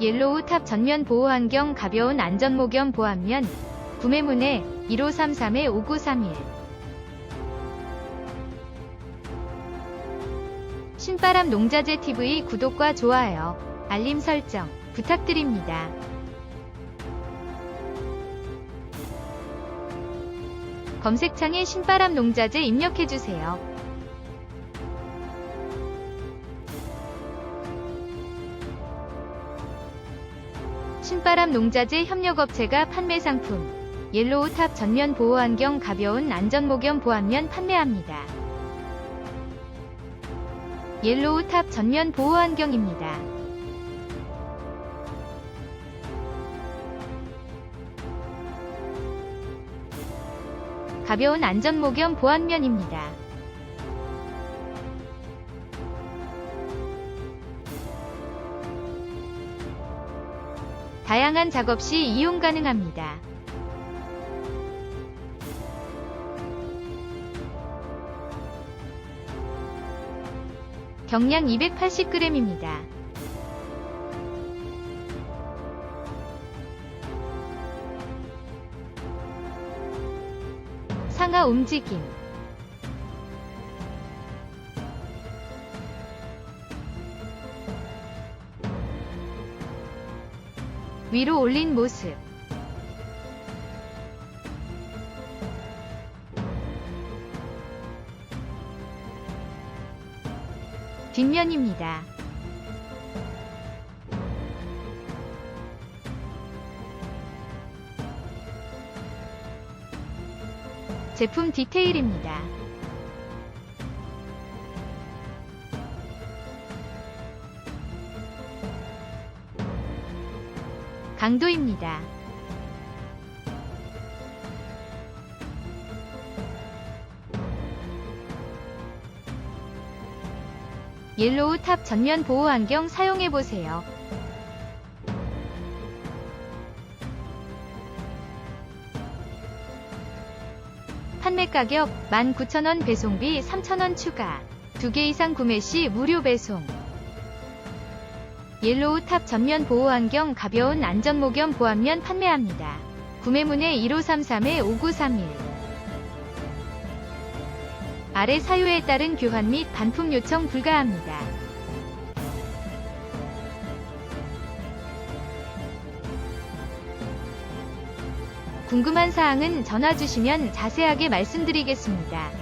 옐로우 탑 전면 보호 환경 가벼운 안전 목염 보안면 구매 문의 1533-5931 신바람 농자재 TV 구독과 좋아요, 알림 설정 부탁드립니다. 검색창에 신바람 농자재 입력해주세요. 신바람 농자재 협력업체가 판매 상품 옐로우 탑 전면 보호 환경 가벼운 안전 목염 보안면 판매합니다. 옐로우 탑 전면 보호 환경입니다. 가벼운 안전 목염 보안면입니다. 다양한 작업 시 이용 가능합니다. 경량 280g입니다. 상하 움직임 위로 올린 모습 뒷면입니다. 제품 디테일입니다. 강도입니다. 옐로우 탑 전면 보호 안경 사용해 보세요. 판매 가격 19,000원 배송비 3,000원 추가. 2개 이상 구매 시 무료 배송. 옐로우 탑 전면 보호 안경 가벼운 안전 목염 보안면 판매합니다. 구매 문의 1533-5931 아래 사유에 따른 교환 및 반품 요청 불가합니다. 궁금한 사항은 전화 주시면 자세하게 말씀드리겠습니다.